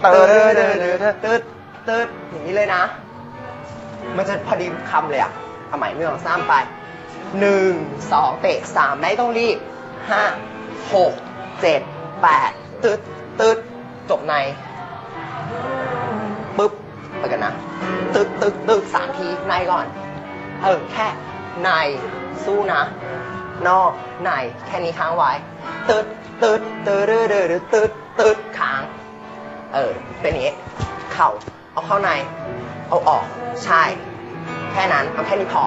เติร์ดเติร์ดเติร์ดเติร์ดเติร์ดอย่างนี้เลยนะ มันจะพอดีคำเลยอะเอาใหม่หนึ่งสองสามไปหนึ่งสองเตะสามไม่ต้องรีบห้าหกเจ็ดแปดตึ๊ดตึ๊ดจบในปึ๊บไปกันนะ ตึ๊ดตึ๊ดตึ๊ดสามทีในก่อน เออ แค่ในสู้นะ นอกในแค่นี้ค้างไว้ตึ๊ดตึ๊ดตึ๊ดตึ๊ดตึ๊ดตึ๊ดค้าง เออ เป็นอย่างนี้ เข่า เอาเข้าใน เอาออก ใช่ แค่นั้น เอาแค่นี้พอ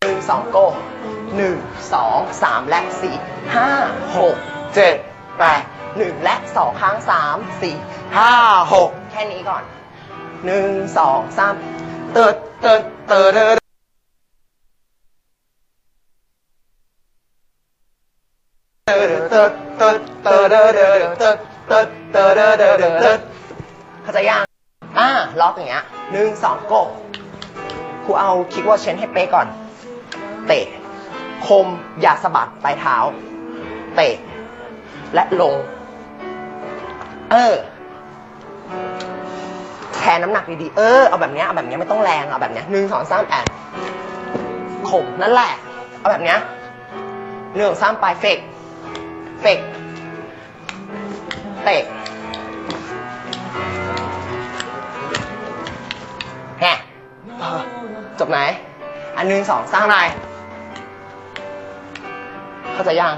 หนึ่งสองโก้หนึ่งสองสามและสี่ห้าหกเจ็ดแปดหนึ่งและสองครั้งสามสี่ห้าหกแค่นี้ก่อนหนึ่งสองสามเติร์ดเติร์ดเติร์ด เขาจะยังอ่าล็อกอย่างเงี้ยหนึ่งสองโกบครูเอาคิกว่าเชนให้เป๊ะก่อน เตะ คมอย่าสะบัดปลายเท้า เตะ และลง เออแทนน้ำหนักดีๆ เออ เอาแบบเนี้ย เอาแบบเนี้ยไม่ต้องแรง เอาแบบเนี้ยหนึ่งสองสามแอนข่มนั่นแหละ เอาแบบเนี้ยหนึ่งสองสามไปเฟก เป็กเตะแฮะเออจบไหน อันหนึ่งสองสร้างอะไร เข้าใจยัง